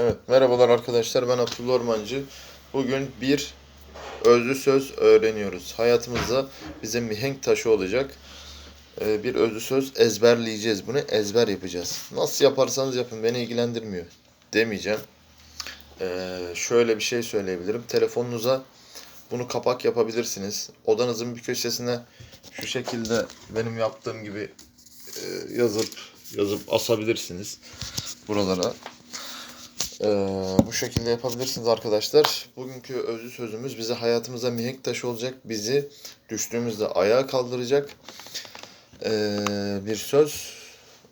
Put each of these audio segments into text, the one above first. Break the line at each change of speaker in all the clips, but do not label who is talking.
Evet, merhabalar arkadaşlar. Ben Abdullah Ormancı. Bugün bir özlü söz öğreniyoruz. Hayatımızda bize mihenk taşı olacak. Ee, bir özlü söz ezberleyeceğiz. Bunu ezber yapacağız. Nasıl yaparsanız yapın, beni ilgilendirmiyor demeyeceğim. Ee, şöyle bir şey söyleyebilirim. Telefonunuza bunu kapak yapabilirsiniz. Odanızın bir köşesine şu şekilde benim yaptığım gibi e, yazıp yazıp asabilirsiniz buralara. Ee, bu şekilde yapabilirsiniz arkadaşlar. Bugünkü özlü sözümüz bize hayatımıza mihenk taşı olacak. Bizi düştüğümüzde ayağa kaldıracak ee, bir söz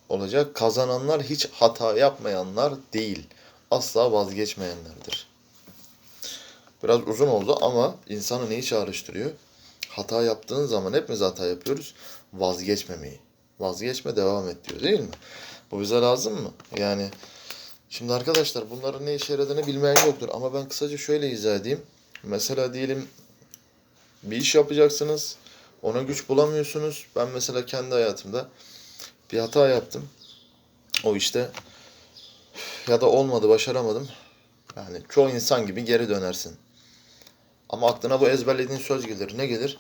olacak. Kazananlar hiç hata yapmayanlar değil. Asla vazgeçmeyenlerdir. Biraz uzun oldu ama insanı neyi çağrıştırıyor? Hata yaptığın zaman hepimiz hata yapıyoruz. Vazgeçmemeyi. Vazgeçme devam et diyor değil mi? Bu bize lazım mı? Yani Şimdi arkadaşlar bunların ne işe yaradığını bilmeyen yoktur ama ben kısaca şöyle izah edeyim. Mesela diyelim bir iş yapacaksınız. Ona güç bulamıyorsunuz. Ben mesela kendi hayatımda bir hata yaptım. O işte ya da olmadı başaramadım. Yani çoğu insan gibi geri dönersin. Ama aklına bu ezberlediğin söz gelir. Ne gelir?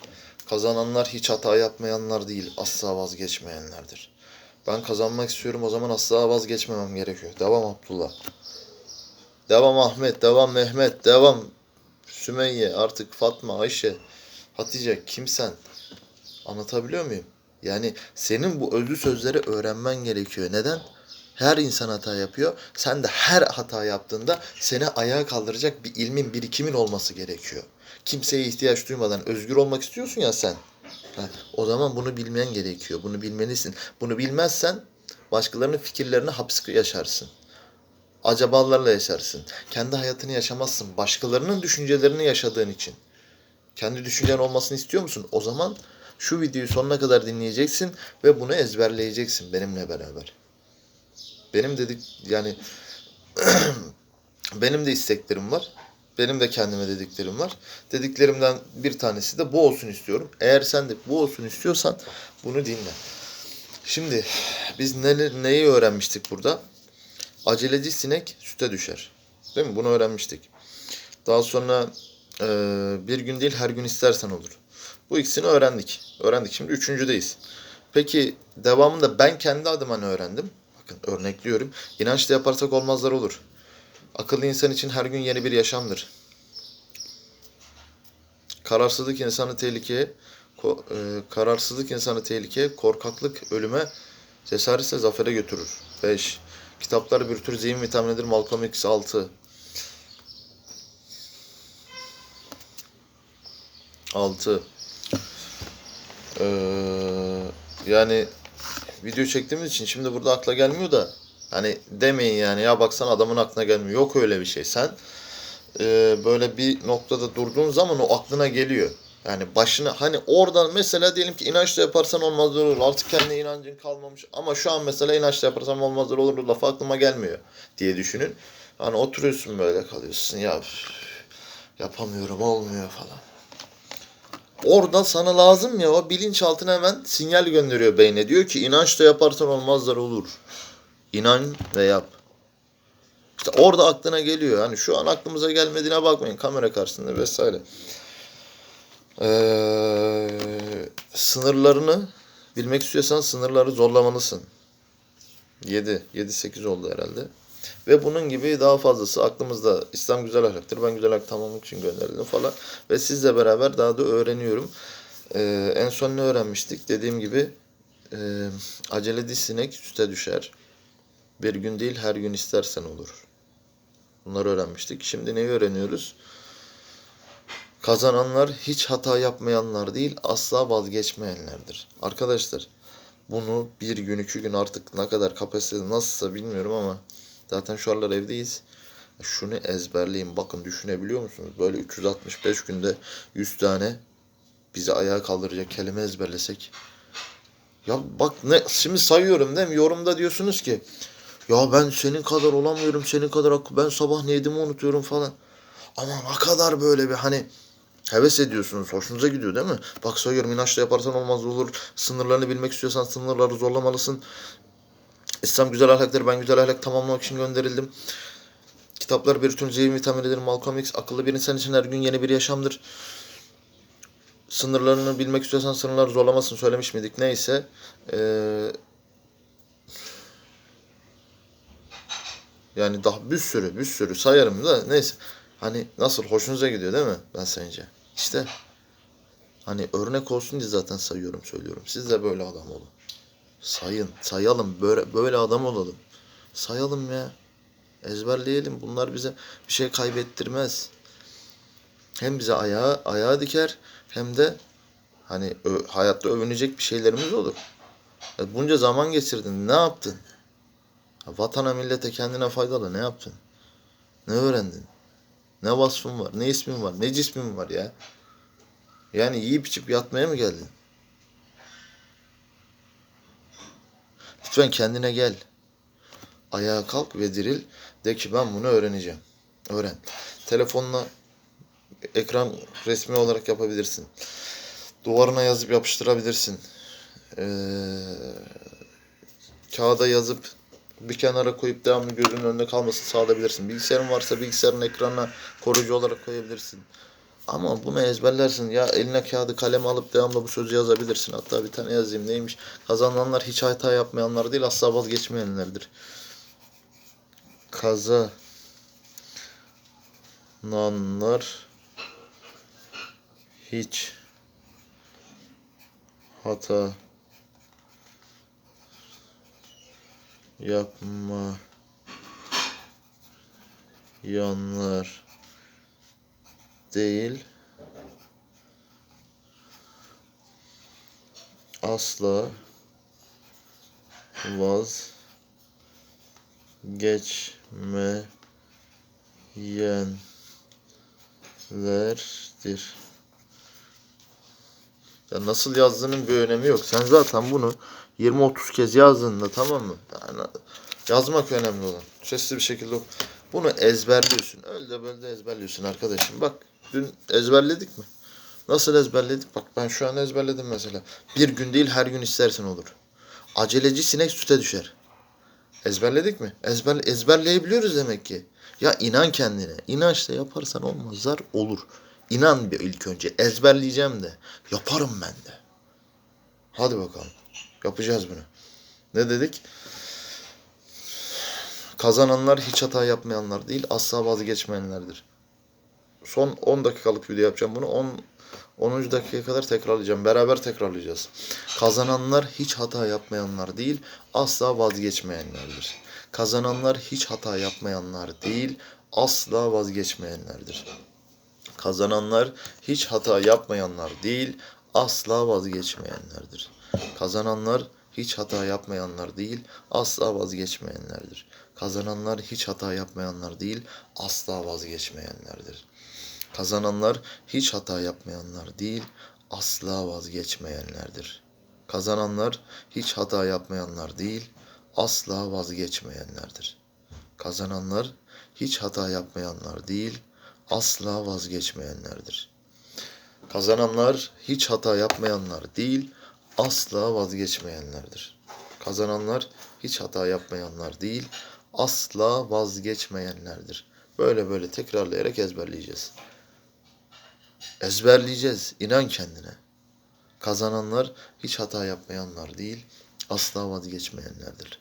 Kazananlar hiç hata yapmayanlar değil, asla vazgeçmeyenlerdir. Ben kazanmak istiyorum o zaman asla vazgeçmemem gerekiyor. Devam Abdullah. Devam Ahmet, devam Mehmet, devam Sümeyye, artık Fatma, Ayşe, Hatice, kimsen. Anlatabiliyor muyum? Yani senin bu özlü sözleri öğrenmen gerekiyor. Neden? Her insan hata yapıyor. Sen de her hata yaptığında seni ayağa kaldıracak bir ilmin, birikimin olması gerekiyor. Kimseye ihtiyaç duymadan özgür olmak istiyorsun ya sen. Ha, o zaman bunu bilmen gerekiyor. Bunu bilmelisin. Bunu bilmezsen başkalarının fikirlerine hapis yaşarsın. Acabalarla yaşarsın. Kendi hayatını yaşamazsın. Başkalarının düşüncelerini yaşadığın için. Kendi düşüncen olmasını istiyor musun? O zaman şu videoyu sonuna kadar dinleyeceksin ve bunu ezberleyeceksin benimle beraber. Benim dedik yani benim de isteklerim var. Benim de kendime dediklerim var. Dediklerimden bir tanesi de bu olsun istiyorum. Eğer sen de bu olsun istiyorsan bunu dinle. Şimdi biz ne, neyi öğrenmiştik burada? Aceleci sinek süte düşer. Değil mi? Bunu öğrenmiştik. Daha sonra e, bir gün değil her gün istersen olur. Bu ikisini öğrendik. Öğrendik. Şimdi üçüncüdeyiz. Peki devamında ben kendi adıma ne öğrendim? Bakın örnekliyorum. İnançla yaparsak olmazlar olur. Akıllı insan için her gün yeni bir yaşamdır. Kararsızlık insanı tehlikeye, e, kararsızlık insanı tehlikeye, korkaklık ölüme, cesaret ise zafere götürür. 5. Kitaplar bir tür zihin vitaminidir. Malcolm X 6. 6. Ee, yani video çektiğimiz için şimdi burada akla gelmiyor da hani demeyin yani ya baksana adamın aklına gelmiyor. Yok öyle bir şey. Sen e, böyle bir noktada durduğun zaman o aklına geliyor. Yani başına hani oradan mesela diyelim ki inançla yaparsan olmazlar olur. Artık kendine inancın kalmamış. Ama şu an mesela inançla yaparsam olmazlar olur. Lafı aklıma gelmiyor diye düşünün. Hani oturuyorsun böyle kalıyorsun ya yapamıyorum olmuyor falan. Orada sana lazım ya o bilinçaltına hemen sinyal gönderiyor beyne. Diyor ki inançla yaparsan olmazlar olur. İnan ve yap. İşte orada aklına geliyor. Hani şu an aklımıza gelmediğine bakmayın kamera karşısında vesaire. Ee, sınırlarını bilmek istiyorsan sınırları zorlamalısın. 7, 7 8 oldu herhalde. Ve bunun gibi daha fazlası aklımızda İslam güzel ahlaktır. Ben güzel ahlak tamamlamak için gönderildim falan. Ve sizle beraber daha da öğreniyorum. Ee, en son ne öğrenmiştik? Dediğim gibi e, aceleci sinek süte düşer. Bir gün değil her gün istersen olur. Bunları öğrenmiştik. Şimdi neyi öğreniyoruz? Kazananlar hiç hata yapmayanlar değil asla vazgeçmeyenlerdir. Arkadaşlar bunu bir gün iki gün artık ne kadar kapasitesi nasılsa bilmiyorum ama zaten şu aralar evdeyiz. Şunu ezberleyin bakın düşünebiliyor musunuz? Böyle 365 günde 100 tane bizi ayağa kaldıracak kelime ezberlesek. Ya bak ne şimdi sayıyorum değil mi? Yorumda diyorsunuz ki ya ben senin kadar olamıyorum, senin kadar ben sabah ne yediğimi unutuyorum falan. Ama ne kadar böyle bir hani heves ediyorsunuz, hoşunuza gidiyor değil mi? Bak sayıyorum inançla yaparsan olmaz olur. Sınırlarını bilmek istiyorsan sınırları zorlamalısın. İslam güzel ahlaktır, ben güzel ahlak tamamlamak için gönderildim. Kitaplar bir tüm zihin vitaminidir. Malcolm X akıllı bir insan için her gün yeni bir yaşamdır. Sınırlarını bilmek istiyorsan sınırlar zorlamasın söylemiş miydik? Neyse. Ee, yani daha bir sürü bir sürü sayarım da neyse. Hani nasıl hoşunuza gidiyor değil mi ben sayınca? İşte hani örnek olsun diye zaten sayıyorum söylüyorum. Siz de böyle adam olun. Sayın, sayalım böyle böyle adam olalım. Sayalım ya. Ezberleyelim. Bunlar bize bir şey kaybettirmez. Hem bize ayağa ayağa diker hem de hani ö- hayatta övünecek bir şeylerimiz olur. Ya bunca zaman geçirdin. Ne yaptın? Vatana, millete, kendine faydalı ne yaptın? Ne öğrendin? Ne vasfın var? Ne ismin var? Ne cismin var ya? Yani yiyip içip yatmaya mı geldin? Lütfen kendine gel. Ayağa kalk ve diril. De ki ben bunu öğreneceğim. Öğren. Telefonla ekran resmi olarak yapabilirsin. Duvarına yazıp yapıştırabilirsin. Ee, kağıda yazıp bir kenara koyup devamlı gözünün önünde kalmasını sağlayabilirsin. Bilgisayarın varsa bilgisayarın ekranına koruyucu olarak koyabilirsin. Ama bunu ezberlersin. Ya eline kağıdı kalem alıp devamlı bu sözü yazabilirsin. Hatta bir tane yazayım neymiş. Kazananlar hiç hata yapmayanlar değil asla vazgeçmeyenlerdir. Kazananlar hiç hata yapmayanlar değil. Asla. Vazgeçmeyenlerdir. Ya nasıl yazdığının bir önemi yok. Sen zaten bunu 20-30 kez yazdığında tamam mı? Yani yazmak önemli olan. Sesli bir şekilde. Bunu ezberliyorsun. Öyle de böyle de ezberliyorsun arkadaşım. Bak dün ezberledik mi? Nasıl ezberledik? Bak ben şu an ezberledim mesela. Bir gün değil her gün istersen olur. Aceleci sinek süte düşer. Ezberledik mi? Ezber, ezberleyebiliyoruz demek ki. Ya inan kendine. İnançla yaparsan olmazlar olur. İnan bir ilk önce. Ezberleyeceğim de. Yaparım ben de. Hadi bakalım. Yapacağız bunu. Ne dedik? Kazananlar hiç hata yapmayanlar değil, asla vazgeçmeyenlerdir. Son 10 dakikalık video yapacağım bunu. 10 10. dakikaya kadar tekrarlayacağım. Beraber tekrarlayacağız. Kazananlar hiç hata yapmayanlar değil, asla vazgeçmeyenlerdir. Kazananlar hiç hata yapmayanlar değil, asla vazgeçmeyenlerdir. Kazananlar hiç hata yapmayanlar değil, asla vazgeçmeyenlerdir. Kazananlar hiç hata yapmayanlar değil, asla vazgeçmeyenlerdir. Kazananlar hiç hata yapmayanlar değil, asla vazgeçmeyenlerdir. Kazananlar hiç hata yapmayanlar değil, asla vazgeçmeyenlerdir. Kazananlar hiç hata yapmayanlar değil, asla vazgeçmeyenlerdir. Kazananlar hiç hata yapmayanlar değil, asla vazgeçmeyenlerdir. Kazananlar hiç hata yapmayanlar değil, asla vazgeçmeyenlerdir. Kazananlar hiç hata yapmayanlar değil, asla vazgeçmeyenlerdir. Böyle böyle tekrarlayarak ezberleyeceğiz. Ezberleyeceğiz. İnan kendine. Kazananlar hiç hata yapmayanlar değil, asla vazgeçmeyenlerdir.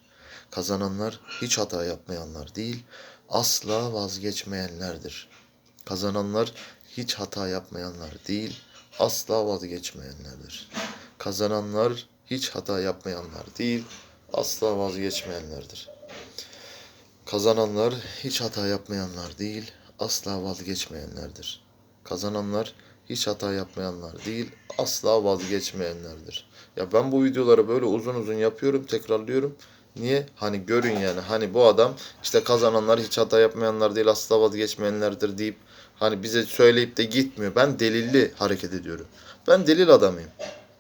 Kazananlar hiç hata yapmayanlar değil, asla vazgeçmeyenlerdir. Kazananlar hiç hata yapmayanlar değil, asla vazgeçmeyenlerdir. Kazananlar hiç hata yapmayanlar değil, asla vazgeçmeyenlerdir. Kazananlar hiç hata yapmayanlar değil, asla vazgeçmeyenlerdir. Kazananlar hiç hata yapmayanlar değil, asla vazgeçmeyenlerdir. Ya ben bu videoları böyle uzun uzun yapıyorum, tekrarlıyorum. Niye? Hani görün yani. Hani bu adam işte kazananlar hiç hata yapmayanlar değil, asla vazgeçmeyenlerdir deyip hani bize söyleyip de gitmiyor. Ben delilli hareket ediyorum. Ben delil adamıyım.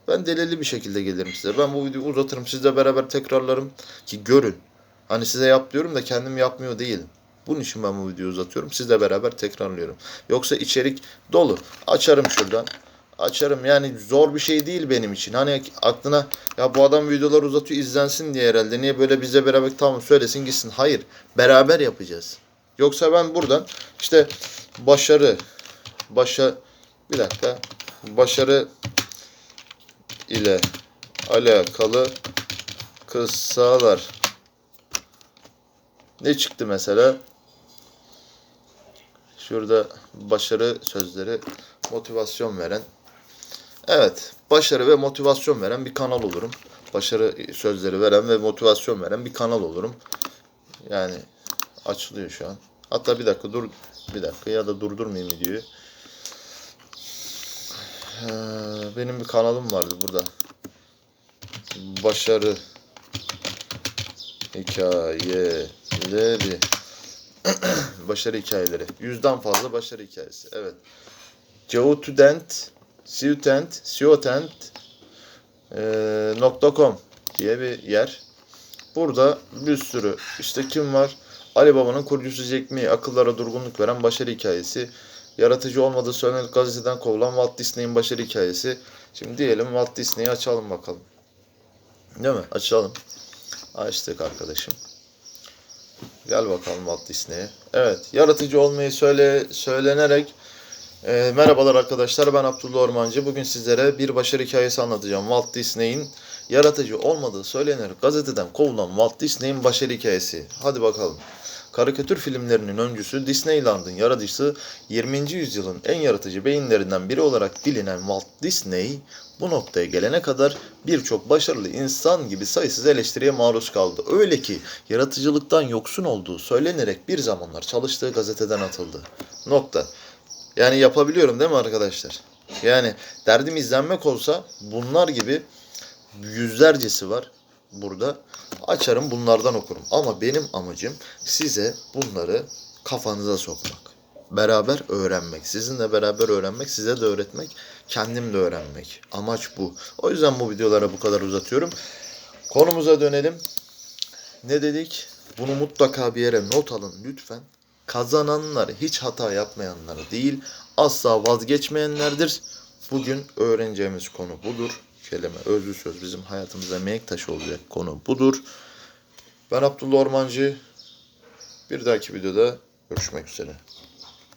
Ben delilli bir şekilde gelirim size. Ben bu videoyu uzatırım. Sizle beraber tekrarlarım ki görün. Hani size yap diyorum da kendim yapmıyor değilim. Bunun için ben bu videoyu uzatıyorum. Sizle beraber tekrarlıyorum. Yoksa içerik dolu. Açarım şuradan. Açarım yani zor bir şey değil benim için. Hani aklına ya bu adam videolar uzatıyor izlensin diye herhalde. Niye böyle bizle beraber tamam söylesin gitsin. Hayır. Beraber yapacağız. Yoksa ben buradan işte başarı, başa bir dakika başarı ile alakalı kısalar ne çıktı mesela? Şurada başarı sözleri motivasyon veren. Evet, başarı ve motivasyon veren bir kanal olurum. Başarı sözleri veren ve motivasyon veren bir kanal olurum. Yani açılıyor şu an. Hatta bir dakika dur bir dakika ya da durdurmayayım videoyu. Ee, benim bir kanalım vardı burada. Başarı hikayeleri başarı hikayeleri. Yüzden fazla başarı hikayesi. Evet. Geotudent Student eee, nokta .com diye bir yer. Burada bir sürü işte kim var? Ali Baba'nın kurucusu Jack Me, akıllara durgunluk veren başarı hikayesi. Yaratıcı olmadığı söylenen gazeteden kovulan Walt Disney'in başarı hikayesi. Şimdi diyelim Walt Disney'i açalım bakalım. Değil mi? Açalım. Açtık arkadaşım. Gel bakalım Walt Disney'e. Evet, yaratıcı olmayı söyle söylenerek e, merhabalar arkadaşlar ben Abdullah Ormancı. Bugün sizlere bir başarı hikayesi anlatacağım. Walt Disney'in yaratıcı olmadığı söylenerek gazeteden kovulan Walt Disney'in başarı hikayesi. Hadi bakalım. Karikatür filmlerinin öncüsü Disneyland'ın yaratıcısı 20. yüzyılın en yaratıcı beyinlerinden biri olarak bilinen Walt Disney bu noktaya gelene kadar birçok başarılı insan gibi sayısız eleştiriye maruz kaldı. Öyle ki yaratıcılıktan yoksun olduğu söylenerek bir zamanlar çalıştığı gazeteden atıldı. Nokta. Yani yapabiliyorum değil mi arkadaşlar? Yani derdim izlenmek olsa bunlar gibi yüzlercesi var burada. Açarım bunlardan okurum. Ama benim amacım size bunları kafanıza sokmak. Beraber öğrenmek. Sizinle beraber öğrenmek, size de öğretmek, kendim de öğrenmek. Amaç bu. O yüzden bu videolara bu kadar uzatıyorum. Konumuza dönelim. Ne dedik? Bunu mutlaka bir yere not alın lütfen. Kazananlar hiç hata yapmayanlar değil, asla vazgeçmeyenlerdir. Bugün öğreneceğimiz konu budur. Kelime, özlü söz bizim hayatımıza mihenk taşı olacak konu budur. Ben Abdullah Ormancı. Bir dahaki videoda görüşmek üzere.